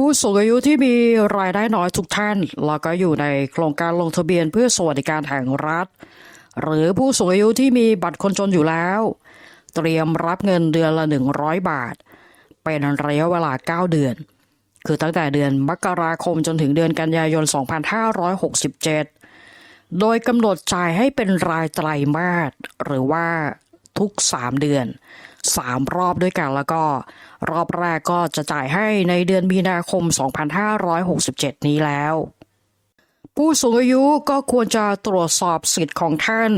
ผู้สูงอายุที่มีรายได้น้อยทุกท่าน แล้วก็อยู่ในโครงการลงทะเบียนเพื่อสวัสดิการแห่งรัฐ หรือผู้สูงอายุที่มีบัตรคนจนอยู่แล้ว เตรียมรับเงินเดือนละ 100 บาท เป็นระยะเวลา 9 เดือน คือตั้งแต่เดือนมกราคมจนถึงเดือนกันยายน 2567 โดยกำหนดจ่ายให้เป็นรายไตรมาสหรือว่าทุก 3 เดือน 3 รอบด้วยกันแล้วก็รอบแรกก็จะจ่ายให้ในเดือนมีนาคม 2567 นี้แล้ว ผู้สูงอายุก็ควรจะตรวจสอบสิทธิ์ของท่าน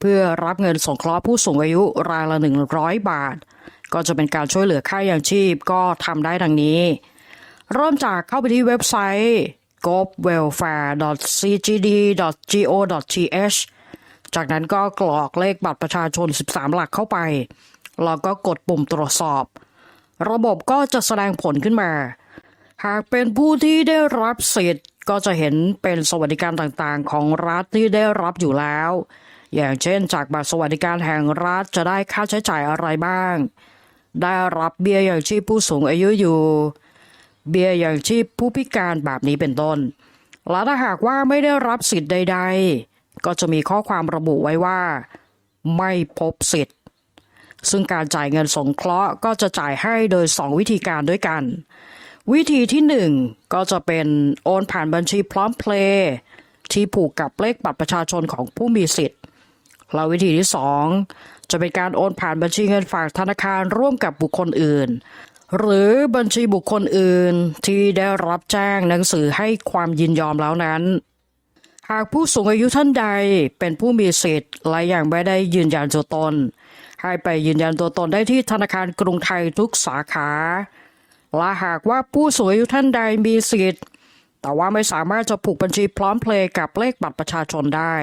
เพื่อรับเงินสงเคราะห์ผู้สูงอายุรายละ 100 บาท ก็จะเป็นการช่วยเหลือค่าอย่างชีพก็ทำได้ดังนี้ เริ่มจากเข้าไปที่เว็บไซต์ gobwelfare.cgd.go.th จากนั้นก็กรอกเลขบัตรประชาชน 13 หลักเข้าไป แล้วก็กดปุ่มตรวจสอบ ระบบก็จะแสดงผลขึ้นมา หากเป็นผู้ที่ได้รับสิทธิ์ก็จะเห็นเป็นสวัสดิการต่างๆ ของรัฐที่ได้รับอยู่แล้ว อย่างเช่น จากบัตรสวัสดิการแห่งรัฐจะได้ค่าใช้จ่ายอะไรบ้าง ได้รับเบี้ยอย่างชีพผู้สูงอายุอยู่ เบี้ยอย่างชีพผู้พิการแบบนี้เป็นต้น และถ้าหากว่าไม่ได้รับสิทธิ์ใด ๆ ก็จะมีข้อความระบุไว้ว่า ไม่พบสิทธิ์ ซึ่งการจ่ายเงินสงเคราะห์ก็จะจ่ายให้โดย 2 วิธีการด้วยกัน วิธีที่ 1 ก็จะเป็นโอนผ่านบัญชีพร้อมเพลย์ที่ผูกกับเลขบัตรประชาชนของผู้มีสิทธิ์และวิธีที่ 2 จะเป็นการโอนผ่านบัญชีเงินฝากธนาคารร่วมกับบุคคลอื่น หรือบัญชีบุคคลอื่นที่ได้รับแจ้งหนังสือให้ความยินยอมแล้วนั้นหากผู้สูงอายุท่านใดเป็นผู้มีสิทธิ์และยังไม่ได้ยืนยันตัวตน ให้ไปยืนยันตัวตนได้ที่ธนาคารกรุงไทยทุกสาขา และหากว่าผู้สูงอายุท่านใดมีสิทธิ์ แต่ว่าไม่สามารถจะผูกบัญชีพร้อมเพลย์กับเลขบัตรประชาชนได้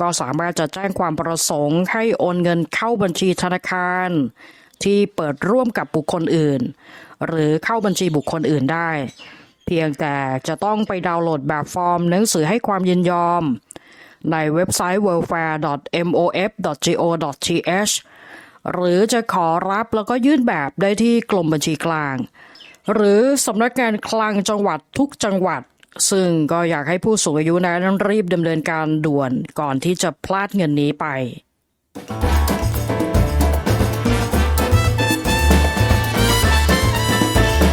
ก็สามารถจะแจ้งความประสงค์ให้โอนเงินเข้าบัญชีธนาคาร ที่เปิดร่วมกับบุคคลอื่น หรือเข้าบัญชีบุคคลอื่นได้ เพียงแต่จะต้องไปดาวน์โหลดแบบฟอร์มหนังสือให้ความยินยอม ในเว็บไซต์ welfare.mof.go.th หรือจะขอรับแล้วก็ยื่นแบบได้ที่กรมบัญชีกลาง หรือสำนักงานคลังจังหวัดทุกจังหวัด ซึ่งก็อยากให้ผู้สูงอายุนั้นรีบดำเนินการด่วนก่อนที่จะพลาดเงินนี้ไป